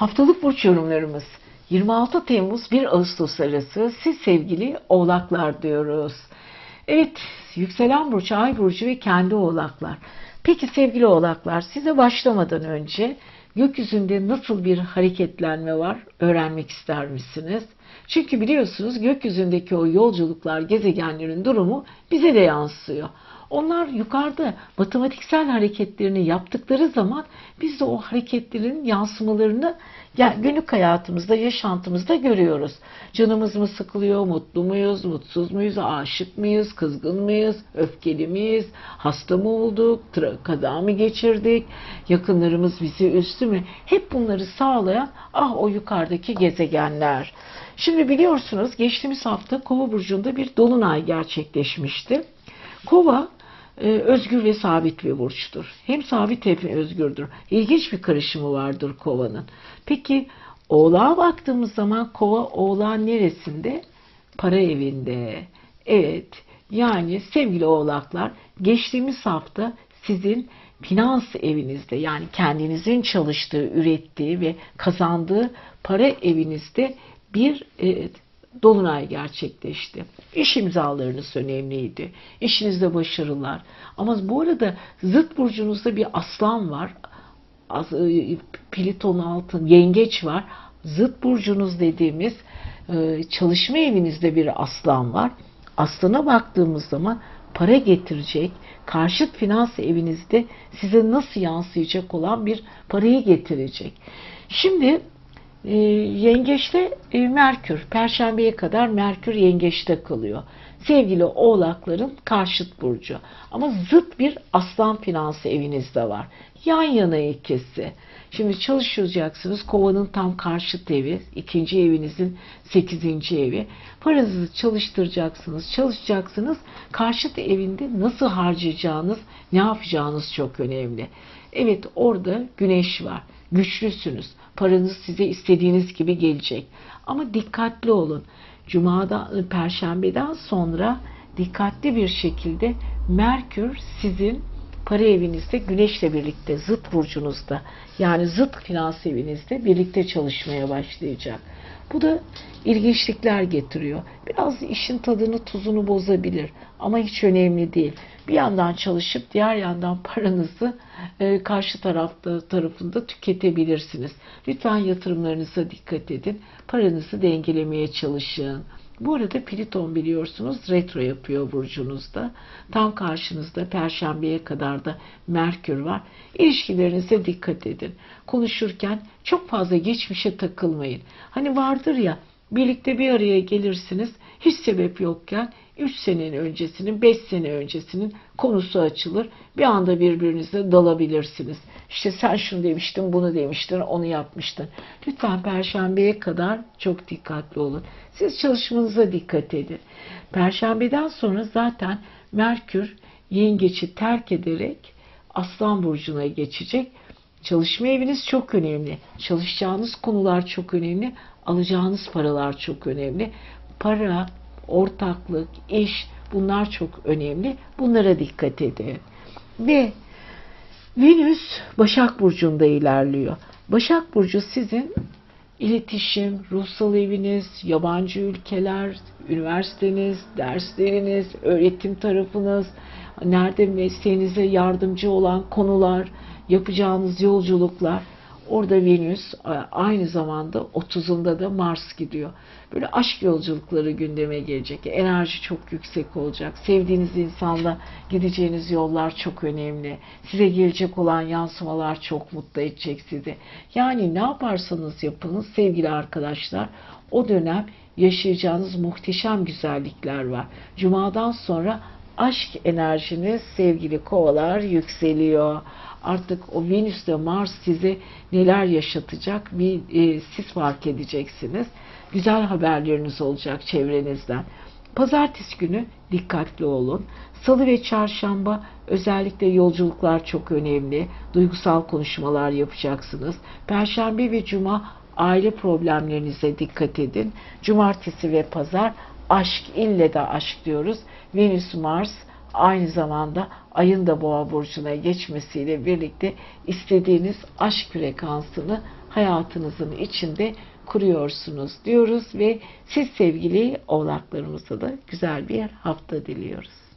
Haftalık burç yorumlarımız 26 Temmuz 1 Ağustos arası siz sevgili oğlaklar diyoruz. Evet yükselen burç, ay burcu ve kendi oğlaklar. Peki sevgili oğlaklar size başlamadan önce gökyüzünde nasıl bir hareketlenme var öğrenmek ister misiniz? Çünkü biliyorsunuz gökyüzündeki o yolculuklar, gezegenlerin durumu bize de yansıyor. Onlar yukarıda matematiksel hareketlerini yaptıkları zaman biz de o hareketlerin yansımalarını yani günlük hayatımızda, yaşantımızda görüyoruz. Canımız mı sıkılıyor, mutlu muyuz, mutsuz muyuz, aşık mıyız, kızgın mıyız, öfkeli miyiz, hasta mı olduk, kaza mı geçirdik, yakınlarımız bizi üstü mü? Hep bunları sağlayan ah o yukarıdaki gezegenler. Şimdi biliyorsunuz geçtiğimiz hafta Kova burcunda bir dolunay gerçekleşmişti. Kova özgür ve sabit bir burçtur. Hem sabit hem özgürdür. İlginç bir karışımı vardır kovanın. Peki oğlağa baktığımız zaman kova oğlağın neresinde? Para evinde. Evet yani sevgili oğlaklar geçtiğimiz hafta sizin finans evinizde yani kendinizin çalıştığı, ürettiği ve kazandığı para evinizde bir e, dolunay gerçekleşti. İş imzalarınız önemliydi. İşinizde başarılar. Ama bu arada zıt burcunuzda bir aslan var. E, Pliton altın, yengeç var. Zıt burcunuz dediğimiz e, çalışma evinizde bir aslan var. Aslana baktığımız zaman para getirecek, karşıt finans evinizde size nasıl yansıyacak olan bir parayı getirecek. Şimdi e, yengeçte e, Merkür, Perşembeye kadar Merkür yengeçte kalıyor. Sevgili oğlakların karşıt burcu. Ama zıt bir aslan finansı evinizde var. Yan yana ikisi. Şimdi çalışacaksınız. Kovanın tam karşıt evi. ikinci evinizin sekizinci evi. Paranızı çalıştıracaksınız. Çalışacaksınız. Karşıt evinde nasıl harcayacağınız, ne yapacağınız çok önemli. Evet orada güneş var. Güçlüsünüz. Paranız size istediğiniz gibi gelecek. Ama dikkatli olun. Cuma'da, Perşembeden sonra dikkatli bir şekilde Merkür sizin para evinizde Güneşle birlikte zıt burcunuzda yani zıt finans evinizde birlikte çalışmaya başlayacak. Bu da ilginçlikler getiriyor. Biraz işin tadını tuzunu bozabilir ama hiç önemli değil. Bir yandan çalışıp diğer yandan paranızı e, karşı tarafta tarafında tüketebilirsiniz. Lütfen yatırımlarınıza dikkat edin. Paranızı dengelemeye çalışın. Bu arada Pliton biliyorsunuz retro yapıyor burcunuzda. Tam karşınızda perşembeye kadar da Merkür var. İlişkilerinize dikkat edin. Konuşurken çok fazla geçmişe takılmayın. Hani vardır ya birlikte bir araya gelirsiniz hiç sebep yokken 3 sene öncesinin 5 sene öncesinin konusu açılır. Bir anda birbirinize dalabilirsiniz. İşte sen şunu demiştin, bunu demiştin, onu yapmıştın. Lütfen perşembeye kadar çok dikkatli olun. Siz çalışmanıza dikkat edin. Perşembeden sonra zaten Merkür yengeçi terk ederek Aslan Burcu'na geçecek. Çalışma eviniz çok önemli. Çalışacağınız konular çok önemli. Alacağınız paralar çok önemli. Para, ortaklık, iş bunlar çok önemli. Bunlara dikkat edin. Ve Venüs Başak Burcu'nda ilerliyor. Başak Burcu sizin iletişim, ruhsal eviniz, yabancı ülkeler, üniversiteniz, dersleriniz, öğretim tarafınız, nerede mesleğinize yardımcı olan konular, yapacağınız yolculuklar. Orada Venüs aynı zamanda 30'unda da Mars gidiyor. Böyle aşk yolculukları gündeme gelecek. Enerji çok yüksek olacak. Sevdiğiniz insanla gideceğiniz yollar çok önemli. Size gelecek olan yansımalar çok mutlu edecek sizi. Yani ne yaparsanız yapınız sevgili arkadaşlar o dönem yaşayacağınız muhteşem güzellikler var. Cumadan sonra aşk enerjiniz sevgili kovalar yükseliyor. Artık o Venüs ile Mars size neler yaşatacak bir e, siz fark edeceksiniz. Güzel haberleriniz olacak çevrenizden. Pazartesi günü dikkatli olun. Salı ve çarşamba özellikle yolculuklar çok önemli. Duygusal konuşmalar yapacaksınız. Perşembe ve cuma aile problemlerinize dikkat edin. Cumartesi ve pazar aşk ille de aşk diyoruz. Venüs Mars aynı zamanda ayın da boğa burcuna geçmesiyle birlikte istediğiniz aşk frekansını hayatınızın içinde kuruyorsunuz diyoruz ve siz sevgili oğlaklarımıza da güzel bir hafta diliyoruz.